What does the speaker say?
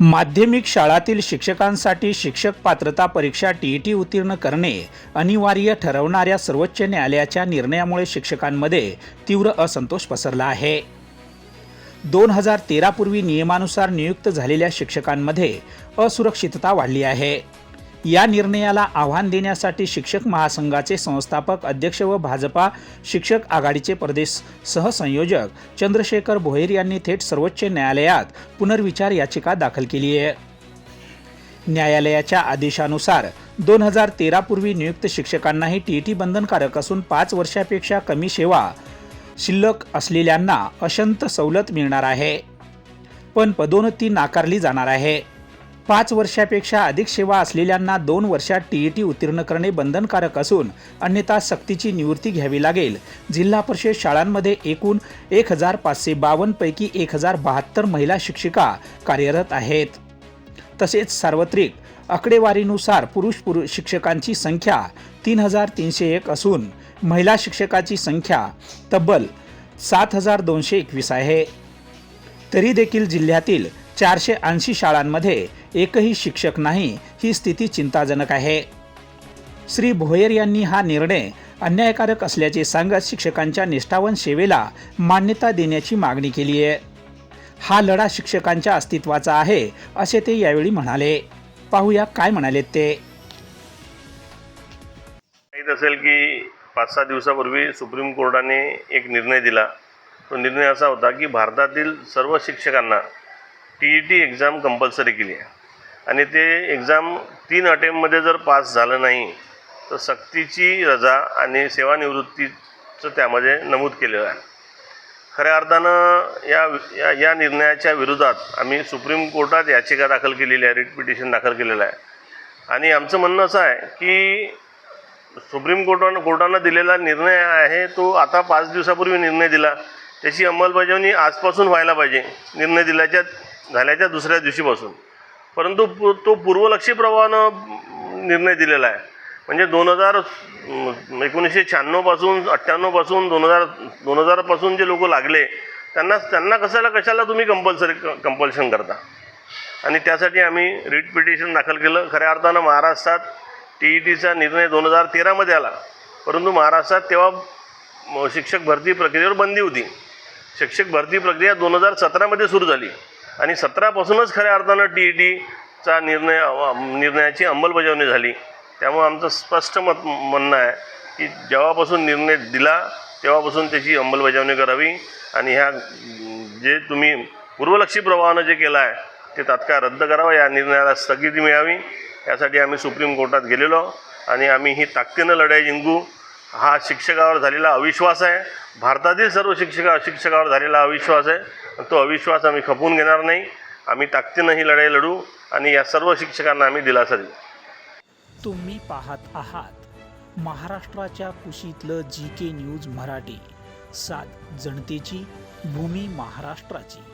माध्यमिक शाळातील शिक्षकांसाठी शिक्षक पात्रता परीक्षा टीईटी उत्तीर्ण करणे अनिवार्य ठरवणाऱ्या सर्वोच्च न्यायालयाच्या निर्णयामुळे शिक्षकांमध्ये तीव्र असंतोष पसरला आहे. दोन हजार तेरापूर्वी नियमानुसार नियुक्त झालेल्या शिक्षकांमध्ये असुरक्षितता वाढली आहे. या निर्णयाला आव्हान देण्यासाठी शिक्षक महासंघाचे संस्थापक अध्यक्ष व भाजपा शिक्षक आघाडीचे प्रदेश सहसंयोजक चंद्रशेखर भोईर यांनी थेट सर्वोच्च न्यायालयात पुनर्विचार याचिका दाखल केली आहे. न्यायालयाच्या आदेशानुसार दोन हजार तेरापूर्वी नियुक्त शिक्षकांनाही टी टी बंधनकारक असून पाच वर्षापेक्षा कमी सेवा शिल्लक असलेल्यांना अशंत सवलत मिळणार आहे. पण पदोन्नती नाकारली जाणार आहे. पाच वर्षापेक्षा अधिक सेवा असलेल्यांना दोन वर्षात टीईटी उत्तीर्ण करणे बंधनकारक असून अन्यथा सक्तीची निवृत्ती घ्यावी लागेल. जिल्हा परिषद शाळांमध्ये एकूण एक हजार पाचशे बावन्न पैकी एक हजार बहात्तर महिला शिक्षिका कार्यरत आहेत. तसेच सार्वत्रिक आकडेवारीनुसार पुरुष पुरुष शिक्षकांची संख्या तीन हजार तीनशे एक असून महिला शिक्षकाची संख्या तब्बल सात हजार दोनशे एकवीस आहे. तरी देखील जिल्ह्यातील चारशे ऐंशी शाळांमध्ये एकही शिक्षक नाही ही स्थिती चिंताजनक आहे. श्री भोयर यांनी हा निर्णय अन्यायकारक असल्याचे सांगत शिक्षकांच्या निष्ठावन सेवेला मान्यता देण्याची मागणी केली आहे. हा लढा शिक्षकांच्या अस्तित्वाचा आहे असे ते यावेळी म्हणाले. पाहूया काय म्हणालेत ते. माहीत असेल की पाच सहा दिवसापूर्वी सुप्रीम कोर्टाने एक निर्णय दिला. तो निर्णय असा होता की भारतातील सर्व शिक्षकांना ई टी एक्झाम कंपल्सरी केली आहे. आणि ते एक्झाम तीन अटेम्पमध्ये जर पास झालं नाही तर सक्तीची रजा आणि सेवानिवृत्तीचं त्यामध्ये नमूद केलेलं आहे. खऱ्या अर्थानं या या या निर्णयाच्या विरोधात आम्ही सुप्रीम कोर्टात याचिका दाखल केलेली आहे रिट पिटिशन दाखल केलेलं आहे. आणि आमचं म्हणणं असं आहे की सुप्रीम कोर्टानं कोर्टानं दिलेला निर्णय आहे तो आता पाच दिवसापूर्वी निर्णय दिला. त्याची अंमलबजावणी आजपासून व्हायला पाहिजे. निर्णय दिल्याच्या झाल्याच्या दुसऱ्या दिवशीपासून. परंतु पु तो पूर्वलक्षी प्रवाहानं निर्णय दिलेला आहे. म्हणजे दोन हजार एकोणीसशे शहाण्णवपासून अठ्ठ्याण्णवपासून दोन हजार दोन हजारपासून जे लोक लागले त्यांना त्यांना कशाला कशाला तुम्ही कंपल्सरी कंपल्शन करता? आणि त्यासाठी आम्ही रिट पिटिशन दाखल केलं. खऱ्या अर्थानं महाराष्ट्रात टी ई टीचा निर्णय दोन हजार तेरामध्ये आला. परंतु महाराष्ट्रात तेव्हा शिक्षक भरती प्रक्रियेवर बंदी होती. शिक्षक भरती प्रक्रिया दोन हजार सतरामध्ये सुरू झाली. आणि सतरापासूनच खऱ्या अर्थानं टी ई टीचा निर्णय निर्णयाची अंमलबजावणी झाली. त्यामुळं आमचं स्पष्ट मत म्हणणं आहे की जेव्हापासून निर्णय दिला तेव्हापासून त्याची अंमलबजावणी करावी आणि ह्या जे तुम्ही पूर्वलक्षी प्रवाहानं जे केलं आहे ते तात्काळ रद्द करावं. या निर्णयाला स्थगिती मिळावी. यासाठी आम्ही सुप्रीम कोर्टात गेलेलो आणि आम्ही ही ताकदीनं लढाई जिंकू. हा शिक्षकावर झालेला अविश्वास आहे. भारतातील सर्व शिक्षका शिक्षकावर झालेला अविश्वास आहे. तो अविश्वास आम्ही खपवून घेणार नाही. आम्ही ताकदीनं ही लढाई लढू आणि या सर्व शिक्षकांना आम्ही दिलासा देऊ. तुम्ही पाहत आहात महाराष्ट्राच्या कुशीतलं जी के न्यूज मराठी. सात जनतेची भूमी महाराष्ट्राची.